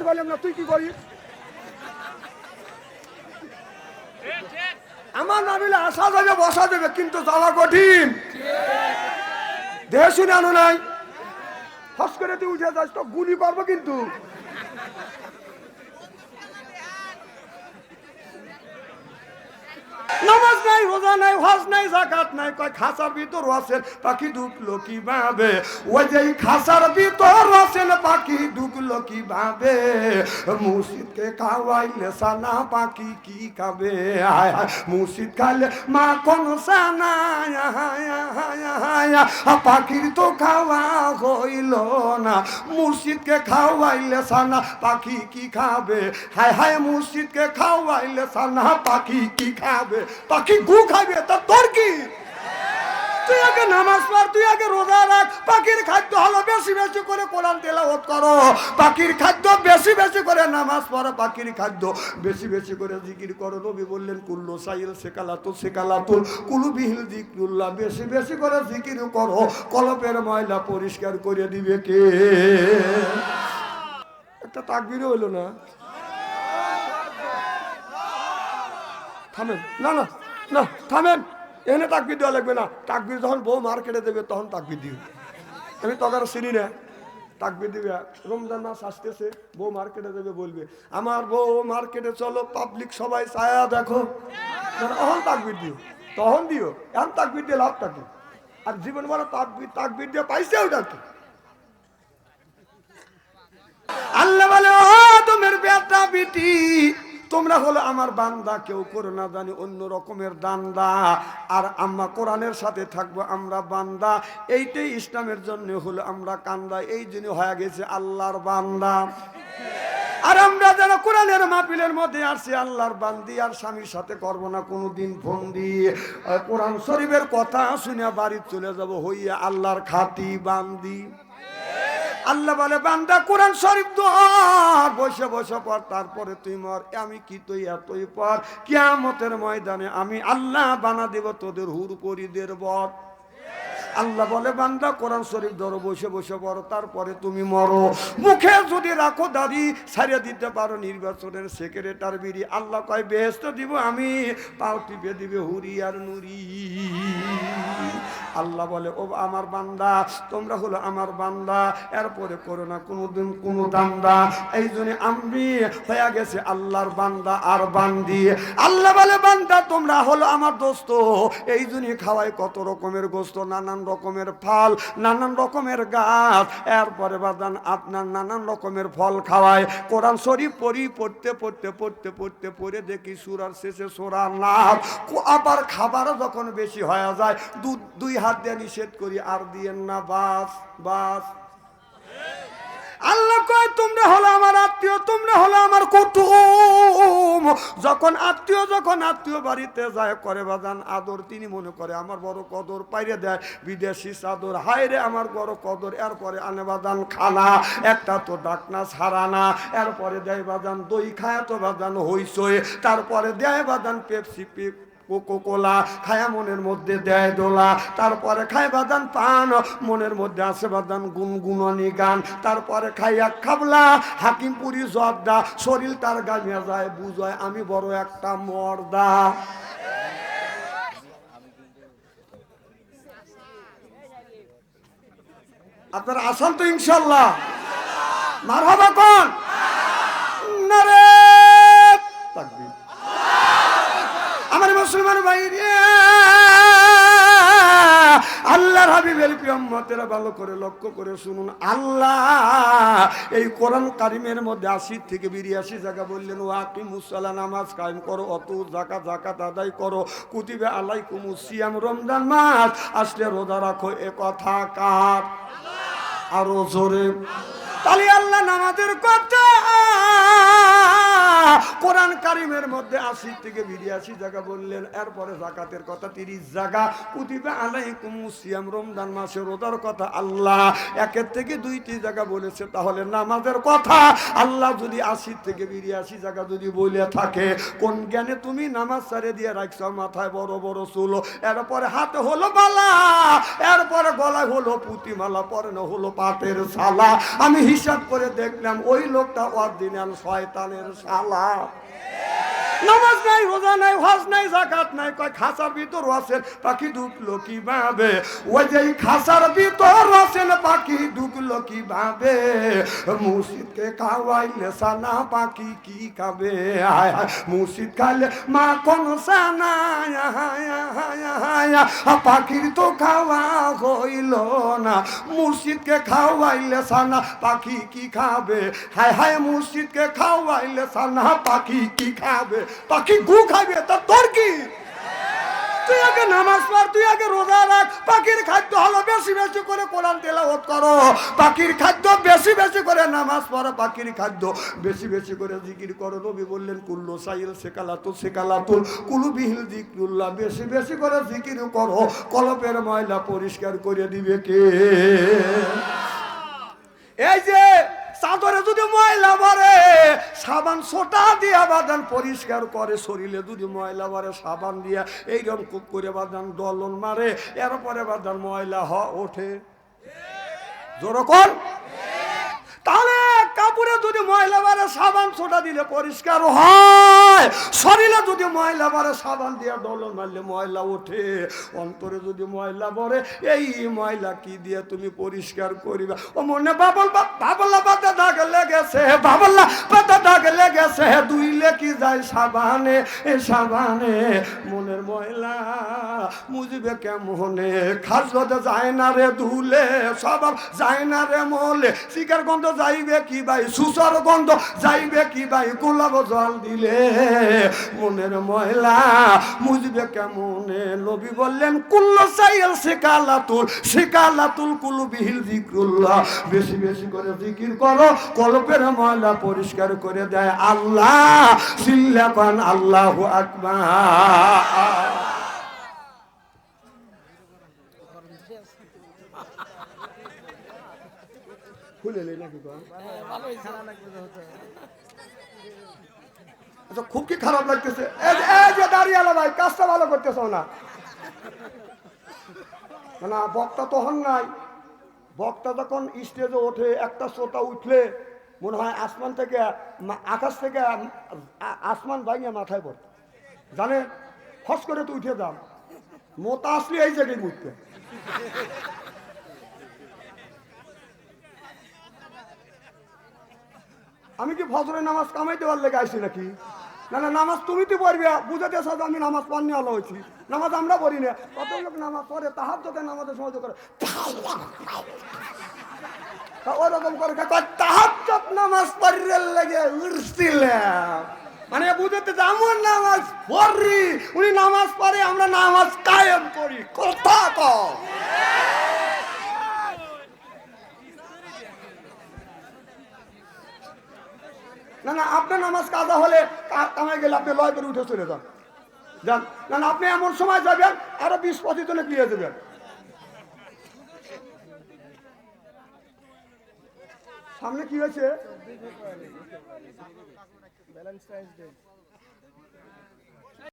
আর বললাম না, তুই কি করিস? আমার না মিলে আসা যাবে বসা যাবে কিন্তু যাওয়া কঠিন। দেহ শুনে আনো নাই। হস করে তুই উঠে যাস, তো গুলি পারব কিন্তু। নাই, রোজা নাই, হজ নাই জাকাত নাই, কয় খাসার ভিতর আছেন, পাখি কি ওই যে খাসার ভিতর আছেন, পাখি কি মুর্শিদকে খাওয়াইলে সানা, পাখি কি খাবে? মুর্শিদ খাইলে মা কোন সানা? পাখির তো খাওয়া হইল না। মুর্শিদকে খাওয়াইলে সানা, পাখি কি খাবে? হায় হায়, মুর্শিদকে খাওয়াইলে সানা, পাখি কি খাবে? পাখি গু খাবে তা তোর কি? তুই আগে নামাজ পড়, তুই আগে রোজা রাখ। পাখির খাদ্য হলো বেশি বেশি করে কোরআন তেলাওয়াত করো। পাখির খাদ্য বেশি বেশি করে নামাজ পড়ো, পাখির খাদ্য বেশি বেশি করে জিকির করো। নবী বললেন, কুল্লু সাইল সেকালাতুল সেকালাতুল কুলু বিহিল বেশি বেশি করে জিকির করো, কলপের ময়লা পরিষ্কার করে দিবে কে? একটা তাকবিরও হইল না? থামেন। না না না, থামেন। এখানে তাকবির দেওয়া লাগবে না। তাকবির যখন বউ মার্কেটে দেবে, তখন তাকবির দিবে আমি তখন চিনি না। তাকবির দিবে। রমজান মাস আসতেছে, বউ মার্কেটে দেবে বলবে, আমার বউ মার্কেটে চলো পাবলিক সবাই ছায়া দেখো। তখন তাকবির দিও। তখন দিও। এখন তাকবির দিয়ে লাভ কি? আর জীবন বড় তাকবির তাকবির দিয়ে পাইছে ওটা কি? আল্লাহ বলে, ও, তোমার বেটা বিটি তোমরা হলো আমার বান্দা, কেউ করো না জানি অন্য রকমের দান্দা। আর আম্মা কোরআনের সাথে থাকব, আমরা বান্দা। এইটাই ইসলামের জন্য হলো আমরা কান্দা। এই জন্য হয়ে গেছে আল্লাহর বান্দা। আর আমরা যেন কোরআনের মাহফিলের মধ্যে আসছি আল্লাহর বান্দি, আর স্বামীর সাথে করব না কোনোদিন ফোন দিয়ে কোরআন শরীফের কথা শুনে বাড়ি চলে যাব হইয়া আল্লাহর খাতি বান্দি। আল্লাহ বলে, বান্দা, কোরআন শরীফ ধর বসে বসে পর তারপরে তুই মর। আমি কি তুই, এতই পর। কিয়ামতের ময়দানে আমি আল্লাহ বানা দেব তোদের হুর পরিদের বর। আল্লাহ বলে, বান্দা, কোরআন শরীফ ধরো, বসে বসে পড়ো, তারপরে তুমি মরো। মুখে যদি রাখো দাদি ছাড়িয়ে দিতে পারো নির্বাচনের সেক্রেটার বিড়ি। আল্লাহ কয় বেহেস্ত দিব আমি পাও টিপে দিবে হুরি আর নুরি। আল্লাহ বলে, ও আমার বান্দা, তোমরা হলো আমার বান্দা। এরপরে করো না, কোনোদিন কোনো দান্দা। এই জন্য আমি হয়ে গেছে আল্লাহর বান্দা আর বান্দি। আল্লাহ বলে, বান্দা, তোমরা হলো আমার দোস্ত। এই জন্য খাওয়াই কত রকমের গোস্ত, নানান রকমের ফল, নানান রকমের গাছ। এরপরে বাদান আপনার নানান রকমের ফল খাওয়ায় কোরআন শরীফ পড়ি, পড়তে পড়তে পড়তে পড়তে, পড়ে দেখি সুরার শেষে সোরা নাম। আবার খাবারও যখন বেশি হয়ে যায়, দু দুই হাত দিয়ে নিষেধ করি, আর দিয়েন না, বাস বাস। আল্লাহ কয়, তোমরা হলো আমার আত্মীয়, তোমরা হলো আমার কুটুম। যখন আত্মীয় যখন আত্মীয় বাড়িতে যায়, করে, বাজান, আদর তিনি মনে করে, আমার বড় কদর পাইরে দেয়, বিদেশি চাদর হায়রে আমার বড় কদর। এরপরে আনে, বাজান, খানা, একটা তো ডাকনা ছাড়ানা এরপরে দেয়, বাজান, দই খায় তো বাজান হইসই তারপরে দেয়, বাজান, পেপসি, পেপ কোকো কোলা খায়া মনের মধ্যে দেয় দোলা। তারপরে খায় বাদান পান, মনের মধ্যে আছে বাদান গুনগুননি গান। তারপরে খাইয়া খাবলা, হাকিমপুরি জর্দা, শরীর তার গামিয়া যায়, বুঝয়, আমি বড় একটা মর্দা। আপনারা আসান তো ইনশাল্লাহ। মার হবা কোন? নারে, তাকবীর। হাবিবের ভালো করে লক্ষ্য করে শুনুন। আল্লাহ, এই কোরআন কারিমের মধ্যে আশি থেকে বিরিয়াশি জায়গা বললেন ও আকি মুসাল্লা নামাজ কায়েম করো, অত জাকা জাকাত আদায় করো, কুতিবে আলাই কুমুসিয়াম রমজান মাস, আসলে রোজা রাখো, এ কথা কার? আরও জোরে। তাহলে আল্লাহ নামাজের কথা কোরআন কারিমের মধ্যে আশি থেকে বিরিয়াশি জায়গা বললেন, এরপরে জাকাতের কথা তিরিশ জায়গা। কুতিবা আলাইকুম সিয়াম, রমজান মাসে রোজার কথা আল্লাহ একের থেকে দুইটি জায়গা বলেছে, তাহলে নামাজের কথা আল্লাহ যদি আশি থেকে বিরিয়াশি জায়গা যদি বলে থাকে, কোন জ্ঞানে তুমি নামাজ সারে দিয়ে রাখছো? মাথায় বড় বড় চুল, এরপরে হাতে হলো বালা, এরপরে গলায় হলো পুঁতিমালা পরে না হলো পাটের শালা। আমি হিসাব করে দেখলাম, ওই লোকটা অরিজিনাল শয়তানের শালা। নামাজ নাই, রোজা নাই, হজ নাই জাকাত নাই। কয়, খাসার ভিতর আছেন, পাখি ঢুকলো কি ভাবে ওই যে খাসার ভিতর আছেন, পাখি ঢুকলো কি ভাবে মুর্শিদকে খাওয়াইলে সানা, পাখি কি খাবে? হায় হায় মুর্শিদ খাইলে মা কোন সানা? পাখির তো খাওয়া হইল না। মুর্শিদকে খাওয়াইলে সানা, পাখি কি খাবে? হায় হায়, মুর্শিদকে খাওয়াইলে সানা, পাখি কি খাবে? পাখি গু খাবে তা তোর কি? তুই আগে নামাজ পড়, তুই আগে রোজা রাখ। পাখির খাদ্য হলো বেশি বেশি করে কোরআন তেলাওয়াত করো। পাখির খাদ্য বেশি বেশি করে নামাজ পড়ো পাখির খাদ্য বেশি বেশি করে জিকির করো। নবী বললেন, কুল্লু সাইল সেকালাতুল সেকালাতুল কুলু বিহিল বেশি বেশি করে জিকির করো। কলপের ময়লা পরিষ্কার করে দিবে কে? এই যে যদি ময়লা বারে সাবান সোটা দিয়া বাদান পরিষ্কার করে শরীরে যদি ময়লা বারে সাবান দিয়া এইরকম কুক করে বাদান দলন মারে, এরপরে বাদান ময়লা হ ওঠে। জোরকন তাহলে কাপড়ে যদি ময়লা বারে সাবান ছোটা দিলে পরিষ্কার হয়। শরীরে যদি ময়লা বারে সাবান দিয়ে ডলন মারলে ময়লা ওঠে। অন্তরে যদি ময়লা বরে এই ময়লা কি দিয়ে তুমি পরিষ্কার করিবে? ও মনে বাবল বা- বাবল্লা পাতা দাগ লেগেছে বাবল্লা পাতা দাগ লেগেছে। দুইলে কি যায় সাবানে, এ সাবানে। মনের ময়লা মুজবে কেমনে? গদে যায় না রে ধুলে সব যায় না রে মলে। শিকার গন্ধ যাইবে কি ভাই? সুসর গন্ধ, যাইবে কি ভাই গোলাপ জল দিলে? মনের ময়লা মুজবে কেমনে? নবী বললেন, কুল্ল সাইল শেখালাতুল শেখালাতুল কুলু বিহিল জিক্রুল্লাহ বেশি বেশি করে জিকির করো, কলপের ময়লা পরিষ্কার করে দেয় আল্লাহ। সিল্লাকান আল্লাহু আকবার। খুলে লে নাকি আচ্ছা খুব কি খারাপ লাগতেছে? এই যে- দাঁড়িয়ে ভাই কাজটা ভালো করতেছ না। না বক্তা তখন নাই। বক্তা যখন স্টেজে ওঠে একটা শ্রোতা উঠলে মনে হয় আসমান থেকে আকাশ থেকে আসমান ভাঙিয়ে মাথায় পড়ে জানে ফস করে তো উঠে যাম মোতা আসলে এই জায়গায় উঠতে আমি কি ফজরের নামাজ কামাইতে পারলে গাইছি নাকি? না না, নামাজ তুমি তো পড়বে। বুঝাতে সাথে আমি নামাজ পাননি আলো হয়েছি। নামাজ আমরা পড়ি না। কত লোক নামাজ পড়ে তাহার চোখে নামাজের সময় করে ওরকম করে তাহার চোখ নামাজ পড়লে লেগে উঠছিলাম মানে বুঝতে যে আমার নামাজ পড়ি, উনি নামাজ পড়ে, আমরা নামাজ কায়েম করি। কথা কম না না, আপনার নামাজ কাজা হলে কামায় গেলে আপনি লয় করে উঠে চলে যান। যান। না না, আপনি এমন সময় যাবেন, আরও বিশ পঁচিশ জনে দিয়ে দেবেন সামনে কি হয়েছে?